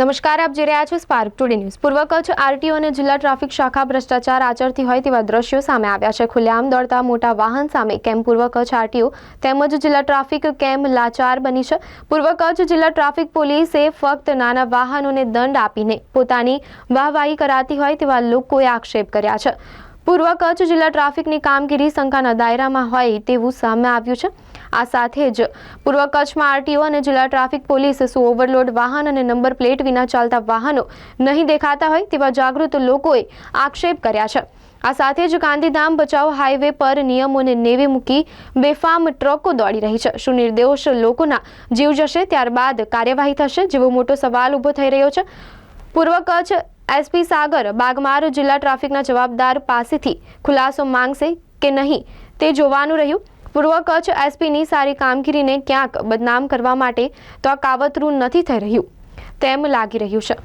નમસ્કાર, આપ જોઈ રહ્યા છો સ્પાર્ક ટુડે ન્યૂઝ પૂર્વ કચ્છ આરટીઓ અને જિલ્લા ટ્રાફિક શાખા ભ્રષ્ટાચાર આચરતી હોય તેવા દ્રશ્યો સામે આવ્યા છે. ખુલ્લેઆમ દોડતા મોટા વાહન સામે કેમ પૂર્વ કચ્છ આરટીઓ તેમજ જિલ્લા ટ્રાફિક કેમ લાચાર બની છે? પૂર્વ કચ્છ જિલ્લા ટ્રાફિક પોલીસે ફક્ત નાના વાહનોને દંડ આપીને પોતાની વાહવાહી કરાતી હોય તેવા લોકોએ આક્ષેપ કર્યા છે. પૂર્વ કચ્છ જિલ્લા ટ્રાફિકની કામગીરી શંકાના દાયરામાં હોય તેવું સામે આવ્યું છે. આ સાથે જ પૂર્વ કચ્છમાં આરટીઓ અને જિલ્લા ટ્રાફિક પોલીસ શું ઓવરલોડ વાહન અને નંબર પ્લેટ વિના ચાલતા વાહનો નહીં દેખાતા હોય તેવા જાગૃત લોકોએ આક્ષેપ કર્યા છે. આ સાથે જ ગાંધીધામ બચાવ હાઈવે પર નિયમોને નેવે મૂકી બેફામ ટ્રકો દોડી રહી છે. શું નિર્દોષ લોકોના જીવ જશે? ત્યારબાદ કાર્યવાહી થશે જેવો મોટો સવાલ ઊભો થઈ રહ્યો છે. પૂર્વ કચ્છ એસપી સાગર બાગમાર જિલ્લા ટ્રાફિકના જવાબદાર પાસેથી ખુલાસો માંગશે કે નહીં તે જોવાનું રહ્યું. પૂર્વ કચ્છ એસપીની સારી કામગીરીને ક્યાંક બદનામ કરવા માટે તો આ કાવતરું નથી થઈ રહ્યું તેમ લાગી રહ્યું છે.